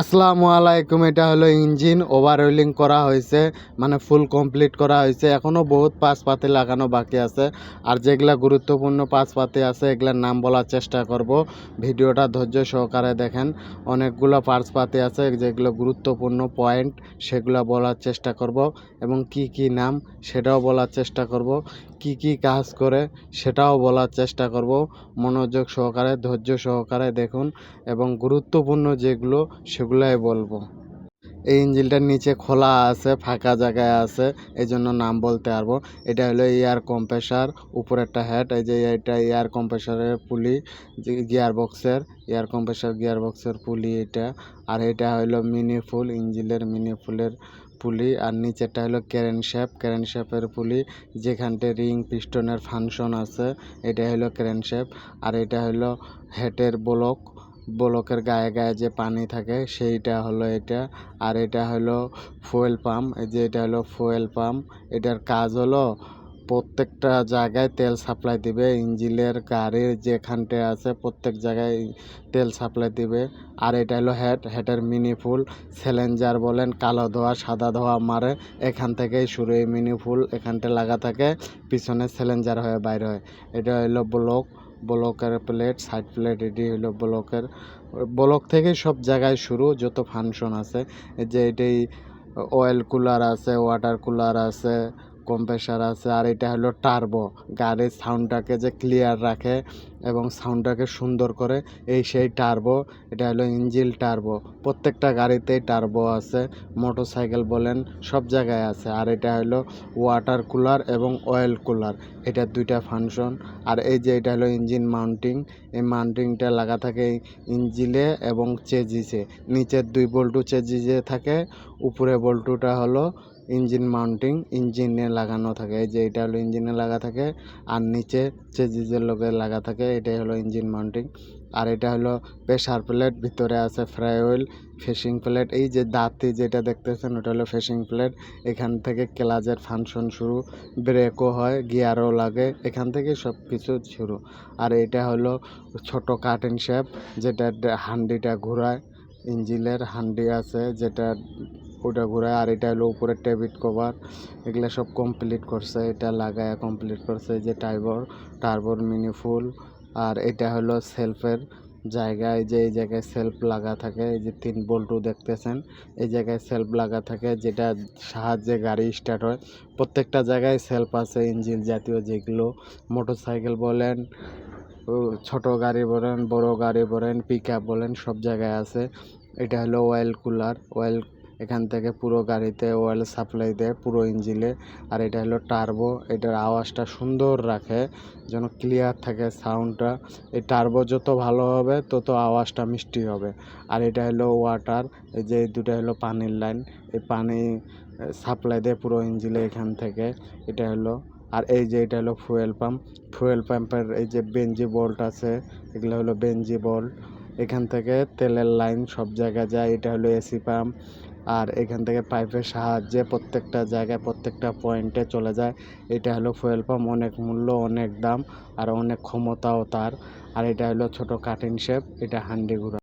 আসসালামু আলাইকুম, এটা হলো ইঞ্জিন ওভারওয়েলিং করা হয়েছে মানে ফুল কমপ্লিট করা হয়েছে। এখনও বহুত পাতি লাগানো বাকি আছে। আর যেগুলা গুরুত্বপূর্ণ পাতি আছে, এগুলার নাম বলার চেষ্টা করব। ভিডিওটা ধৈর্য সহকারে দেখেন। অনেকগুলো পাতি আছে, যেগুলো গুরুত্বপূর্ণ পয়েন্ট সেগুলো বলার চেষ্টা করব। এবং কি কি নাম, সেটাও বলার চেষ্টা করব। কি কি কাজ করে, সেটাও বলার চেষ্টা করব। মনোযোগ সহকারে, ধৈর্য সহকারে দেখুন। এবং গুরুত্বপূর্ণ যেগুলো সেগুলাই বলব। এই ইঞ্জিনটার নিচে খোলা আছে, ফাঁকা জায়গায় আছে এই জন্য নাম বলতে পারব। এটা হলো এয়ার কম্প্রেসার উপরে একটা হেড, এই যে এটা এয়ার কম্প্রেসারের পুলি গিয়ার বক্সের এয়ার কম্প্রেসার গিয়ার বক্সের পুলি এটা। আর এটা হলো মিনি ফুল ইঞ্জিনের মিনি ফুলের পুলি। আর নিচেরটা হলো ক্যারেন শ্যাপ ক্যারেন শ্যাপের পুলি যেখানটা রিং পিস্টনের ফাংশন আছে এটা হলো ক্যারেন শ্যাপ আর এটা হলো হেডের ব্লক ব্লকের গায়ে গায়ে যে পানি থাকে, সেইটা হলো এটা। আর এটা হলো ফুয়েল পাম্প। এই যে এটা হলো ফুয়েল পাম্প। এটার কাজ হলো প্রত্যেকটা জায়গায় তেল সাপ্লাই দিবে। ইঞ্জিনের গাড়ির যেখানটা আছে, প্রত্যেক জায়গায় তেল সাপ্লাই দিবে। আর এটা হলো হেড। হেডের মিনি ফুল। স্যালেঞ্জার বলেন, কালো ধোয়া, সাদা ধোয়া মারে, এখান থেকেই শুরু। এই মিনি ফুল এখানটা লাগা থাকে, পিছনে স্যালেঞ্জার হয়ে বাইরে হয়। এটা হলো ব্লক। ব্লকের প্লেট সাইড প্লেট এটি হইল ব্লকের। ব্লক থেকে সব জায়গায় শুরু, যত ফাংশন আছে। যে এটাই অয়েল কুলার আছে ওয়াটার কুলার আছে কম্প্রেসার আছে, আর এটা হলো টার্বো গাড়ির সাউন্ডটাকে যে ক্লিয়ার রাখে এবং সাউন্ডটাকে সুন্দর করে, এই সেই টার্বো এটা হলো ইঞ্জিল টার্বো প্রত্যেকটা গাড়িতেই টার্বো আছে মোটর সাইকেল বলেন, সব জায়গায় আছে। আর এটা হলো ওয়াটার কুলার এবং অয়েল কুলার এটা দুইটা ফাংশন আর এই যে এটা হলো ইঞ্জিন মাউন্টিং এই মাউন্টিংটা লাগা থাকে ইঞ্জিলে এবং চেজিসে নিচের দুই বল্টু চেজিসে থাকে, উপরে বল্টুটা হলো ইঞ্জিন মাউন্টিং, ইঞ্জিনে লাগানো থাকে। এই যে এটা হলো ইঞ্জিনে লাগা থাকে, আর নিচে চেজিজের লোকে লাগা থাকে, এটাই হলো ইঞ্জিন মাউন্টিং। আর এটা হলো প্রেশার প্লেট, ভিতরে আছে ফ্রাই অয়েল ফেসিং প্লেট। এই যে দাঁতি যেটা দেখতেছেন, ওটা হলো ফেসিং প্লেট। এখান থেকে ক্লাচের ফাংশন শুরু, ব্রেকও হয়, গিয়ারও লাগে, এখান থেকে সব কিছু শুরু। আর এটা হলো ছোট কার্টেন শেপ, যেটা হান্ডিটা ঘোরায় ইঞ্জিনের হান্ডি আছে, যেটা ওটা ঘুরায়, আর এটা হলো উপরে টেবিট কভার। এগুলো সব কমপ্লিট করছে, এটা লাগায় কমপ্লিট করছে যে টাইবর টার্বোর মিনি ফুল আর এটা হলো সেলফের জায়গায় যে, এই জায়গায় সেলফ লাগা থাকে, এই যে তিন বল্টু দেখতেছেন, এই জায়গায় সেলফ লাগা থাকে, যেটা সাহায্যে গাড়ি স্টার্ট হয়। প্রত্যেকটা জায়গায় সেলফ আছে ইঞ্জিন জাতীয় যেগুলো মোটর সাইকেল বলেন ছোট গাড়ি বলেন, বড় গাড়ি বলেন পিক বলেন, সব জায়গায় আছে। এটা হলো অয়েল কুলার অয়েল এখান থেকে পুরো গাড়িতে অয়েল সাপ্লাই দেয়, পুরো ইঞ্জিনে আর এটা হলো টার্বো এটার আওয়াজটা সুন্দর রাখে, যেন ক্লিয়ার থাকে সাউন্ডটা এই টার্বো যত ভালো হবে, তত আওয়াজটা মিষ্টি হবে। আর এটা হলো ওয়াটার এই যে দুটা হলো পানির লাইন এই পানি সাপ্লাই দেয় পুরো ইঞ্জিনে এখান থেকে। এটা হলো, আর এই যে এটা হলো ফুয়েল পাম্প ফুয়েল পাম্পের এই যে বেঞ্জি বোল্ট আছে, এগুলো হলো বেঞ্জি বোল্ট এখান থেকে তেলের লাইন সব জায়গায় যায়, এটা হলো এসি পাম্প। আর এখান থেকে পাইপের সাহায্যে প্রত্যেকটা জায়গায়, প্রত্যেকটা পয়েন্টে চলে যায়। এটা হলো ফুয়েল পাম্প অনেক মূল্য, অনেক দাম, আর অনেক ক্ষমতাও তার। আর এটা হলো ছোট কাটিং শেপ এটা হান্ডি ঘোরা